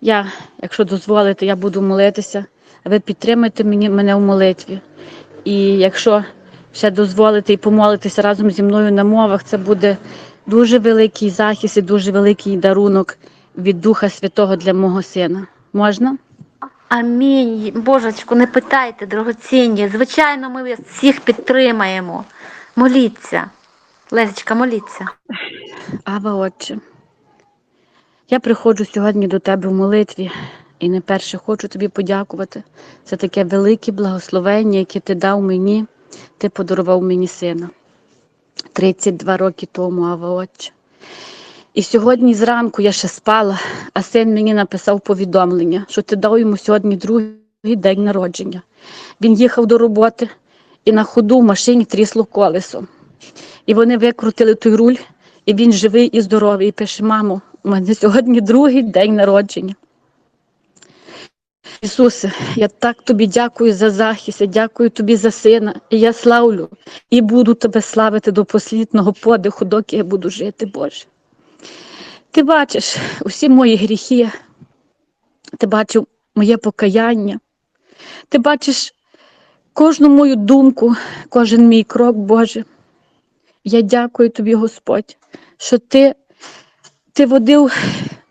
Я, якщо дозволите, я буду молитися, ви підтримайте мені, мене в молитві. І якщо ще дозволите і помолитися разом зі мною на мовах, це буде дуже великий захист і дуже великий дарунок від Духа Святого для мого сина. Можна? Амінь. Божечку, не питайте, дорогоцінні. Звичайно, ми всіх підтримаємо. Моліться. Лесечка, моліться. Ава, Отче, я приходжу сьогодні до Тебе в молитві і не перше хочу тобі подякувати за таке велике благословення, яке ти дав мені, ти подарував мені сина 32 роки тому, Ава, Отче. І сьогодні зранку я ще спала, а син мені написав повідомлення, що ти дав йому сьогодні другий день народження. Він їхав до роботи і на ходу в машині трісло колесо. І вони викрутили той руль, і він живий і здоровий. І пише: мамо, у мене сьогодні другий день народження. Ісусе, я так тобі дякую за захист, я дякую тобі за сина. І я славлю і буду тебе славити до послідного подиху, доки я буду жити, Боже. Ти бачиш усі мої гріхи, ти бачиш моє покаяння, ти бачиш кожну мою думку, кожен мій крок, Боже. Я дякую тобі, Господь, що ти, ти водив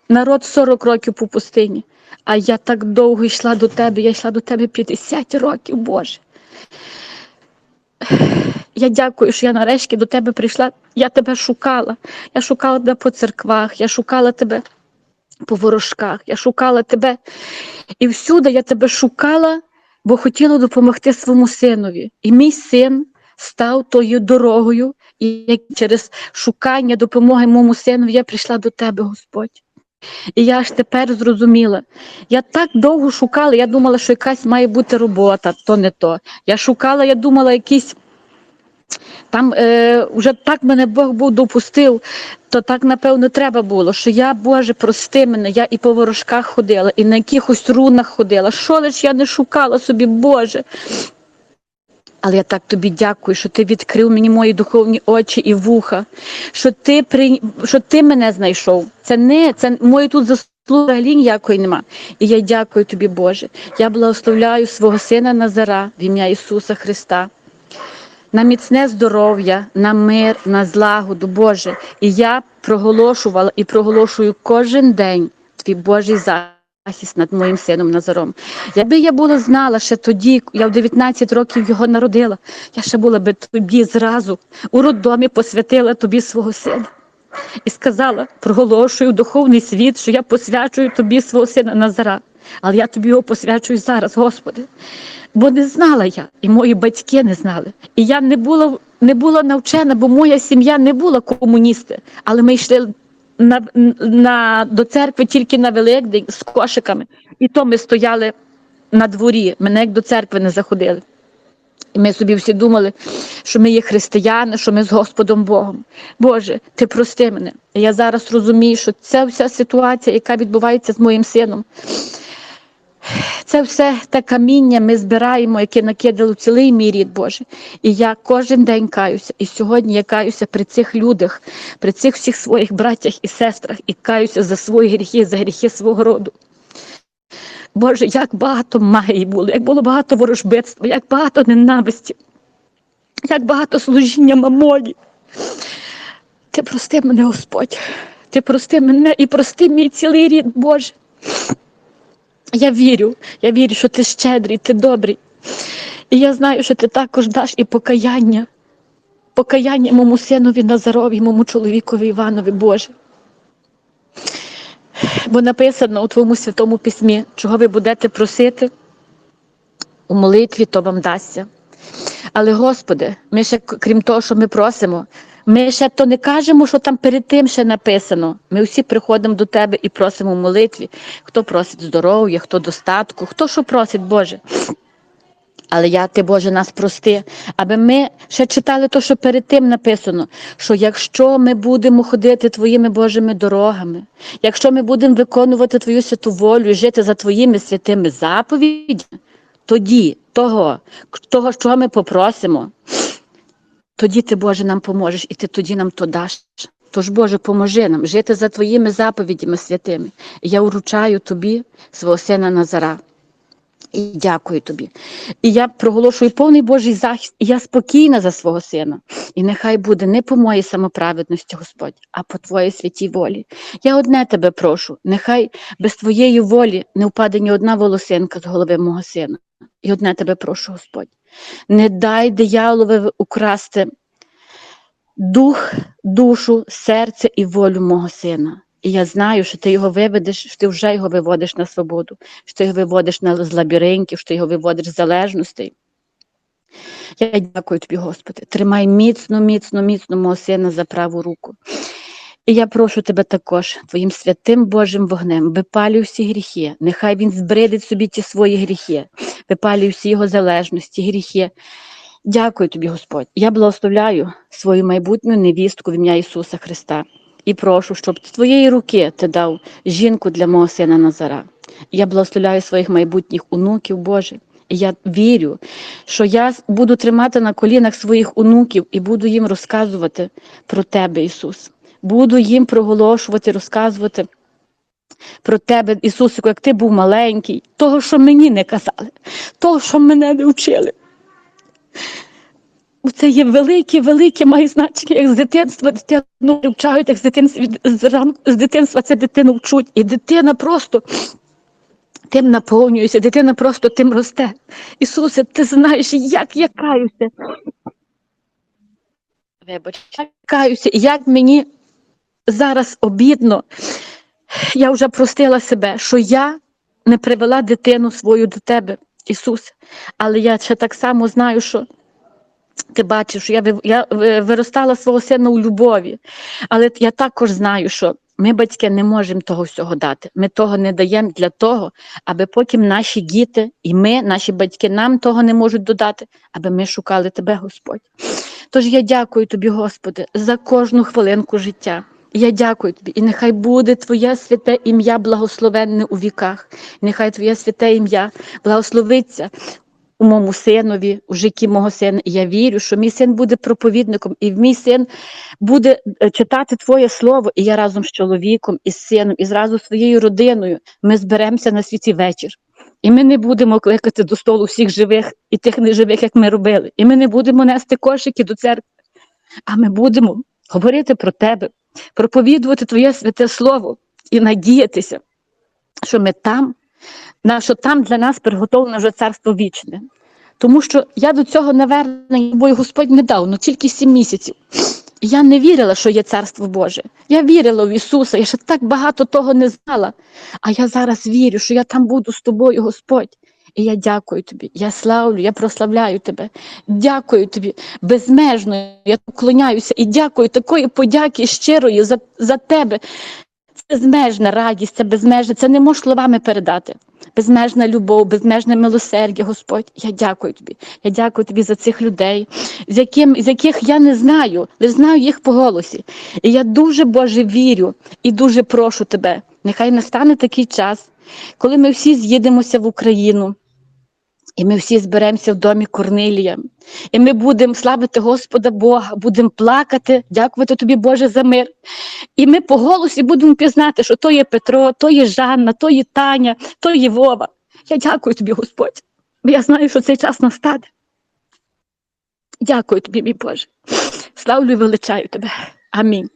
народ 40 років по пустині, а я так довго йшла до тебе, я йшла до тебе 50 років, Боже. Я дякую, що я нарешті до тебе прийшла. Я тебе шукала. Я шукала тебе по церквах, я шукала тебе по ворожках, я шукала тебе. І всюди я тебе шукала, бо хотіла допомогти своєму синові. І мій син став тою дорогою, і через шукання допомоги моєму синові я прийшла до тебе, Господь. І я аж тепер зрозуміла. Я так довго шукала, я думала, що якась має бути робота, то не то. Я шукала, я думала, якісь. Там е, вже так мене Бог був допустив, то так напевно треба було, що я, Боже, прости мене, я і по ворожках ходила, і на якихось рунах ходила. Що лиш я не шукала собі, Боже. Але я так тобі дякую, що ти відкрив мені мої духовні очі і вуха, що ти при... що ти мене знайшов. Це не це мої тут заслуги ніякої нема. І я дякую тобі, Боже. Я благословляю свого сина Назара в ім'я Ісуса Христа. На міцне здоров'я, на мир, на злагоду, Боже. І я проголошувала і проголошую кожен день твій Божий захист над моїм сином Назаром. Якби я була знала ще тоді, я в 19 років його народила, я ще була би тобі зразу у роддомі посвятила тобі свого сина. І сказала, проголошую духовний світ, що я посвячую тобі свого сина Назара. Але я тобі його посвячую зараз, Господи. Бо не знала я, і мої батьки не знали. І я не була не була навчена, бо моя сім'я не була комуністи. Але ми йшли на, на, до церкви тільки на Великдень з кошиками. І то ми стояли на дворі, мене як до церкви не заходили. І ми собі всі думали, що ми є християни, що ми з Господом Богом. Боже, ти прости мене. Я зараз розумію, що ця вся ситуація, яка відбувається з моїм сином, це все те каміння ми збираємо, яке накидало цілий мій рід Боже. І я кожен день каюся. І сьогодні я каюся при цих людях, при цих всіх своїх братях і сестрах, і каюся за свої гріхи, за гріхи свого роду. Боже, як багато магії було, як було багато ворожбитства, як багато ненависті, як багато служіння мамолі. Ти прости мене, Господь, ти прости мене і прости мій цілий рід, Боже. Я вірю, я вірю, що ти щедрий, ти добрий. І я знаю, що ти також даш і покаяння, покаяння моєму синові Назарові, моєму чоловікові Іванові, Боже. Бо написано у Твоєму святому письмі, чого ви будете просити у молитві, то вам дасться. Але, Господи, ми ще, крім того, що ми просимо, ми ще то не кажемо, що там перед тим ще написано. Ми всі приходимо до Тебе і просимо молитві. Хто просить здоров'я, хто достатку, хто що просить, Боже. Але я ти, Боже, нас прости, аби ми ще читали те, що перед тим написано, що якщо ми будемо ходити Твоїми Божими дорогами, якщо ми будемо виконувати Твою святу волю і жити за Твоїми святими заповідями, тоді того, того, чого ми попросимо, тоді ти, Боже, нам поможеш, і ти тоді нам то даш. Тож, Боже, поможи нам жити за Твоїми заповідями святими. Я вручаю Тобі свого сина Назара. І дякую тобі. І я проголошую повний Божий захист, і я спокійна за свого сина. І нехай буде не по моїй самоправедності, Господь, а по твоїй святій волі. Я одне тебе прошу, нехай без твоєї волі не впаде ні одна волосинка з голови мого сина. І одне тебе прошу, Господь. Не дай дияволові украсти дух, душу, серце і волю мого сина. І я знаю, що ти його виведеш, що ти вже його виводиш на свободу, що ти його виводиш з лабіринтів, що ти його виводиш з залежностей. Я дякую тобі, Господи. Тримай міцно, міцно, міцно мого сина за праву руку. І я прошу тебе також, твоїм святим Божим вогнем, випалюй всі гріхи. Нехай він збридить собі ті свої гріхи, випалюй всі його залежності, гріхи. Дякую тобі, Господь. Я благословляю свою майбутню невістку в ім'я Ісуса Христа. І прошу, щоб з твоєї руки ти дав жінку для мого сина Назара. Я благословляю своїх майбутніх онуків, Боже. Я вірю, що я буду тримати на колінах своїх онуків і буду їм розказувати про тебе, Ісус. Буду їм проголошувати, розказувати про тебе, Ісусику, як ти був маленький, того, що мені не казали, того, що мене не вчили. Це є велике, велике має значення, як з дитинства дитину вчають, як з дитинства, з дитинства це дитину вчуть. І дитина просто тим наповнюється, дитина просто тим росте. Ісусе, ти знаєш, як я каюся. Вибач, як каюся, як мені зараз обідно. Я вже простила себе, що я не привела дитину свою до тебе, Ісусе. Але я ще так само знаю, що ти бачиш, що я, я виростала свого сина у любові. Але я також знаю, що ми, батьки, не можемо того всього дати. Ми того не даємо для того, аби потім наші діти і ми, наші батьки, нам того не можуть додати, аби ми шукали тебе, Господь. Тож я дякую тобі, Господи, за кожну хвилинку життя. Я дякую тобі, і нехай буде Твоє святе ім'я благословенне у віках. Нехай Твоє святе ім'я благословиться у моєму синові, у житті мого сина. І я вірю, що мій син буде проповідником, і мій син буде е, читати Твоє слово, і я разом з чоловіком, і з сином, і зразу своєю родиною ми зберемося на світі вечір. І ми не будемо кликати до столу всіх живих і тих неживих, як ми робили. І ми не будемо нести кошики до церкви, а ми будемо говорити про тебе, проповідувати Твоє святе слово і надіятися, що ми там, на що там для нас приготовлене вже царство вічне. Тому що я до цього навернення, бо Господь не дав, ну тільки сім місяців. І я не вірила, що є царство Боже. Я вірила в Ісуса, я ще так багато того не знала. А я зараз вірю, що я там буду з тобою, Господь. І я дякую тобі, я славлю, я прославляю тебе. Дякую тобі безмежно. Я поклоняюся і дякую такої подяки щирої за, за тебе. Безмежна радість, це безмежна, це не можу словами передати. Безмежна любов, безмежне милосердя, Господь. Я дякую тобі. Я дякую тобі за цих людей, з, яким, з яких я не знаю, лише знаю їх по голосі. І я дуже Боже вірю і дуже прошу тебе. Нехай настане такий час, коли ми всі з'їдемося в Україну. І ми всі зберемося в домі Корнилія, і ми будемо славити Господа Бога, будемо плакати, дякувати тобі, Боже, за мир. І ми по голосі будемо пізнати, що то є Петро, то є Жанна, то є Таня, то є Вова. Я дякую тобі, Господь, бо я знаю, що цей час настане. Дякую тобі, мій Боже. Славлю і величаю тебе. Амінь.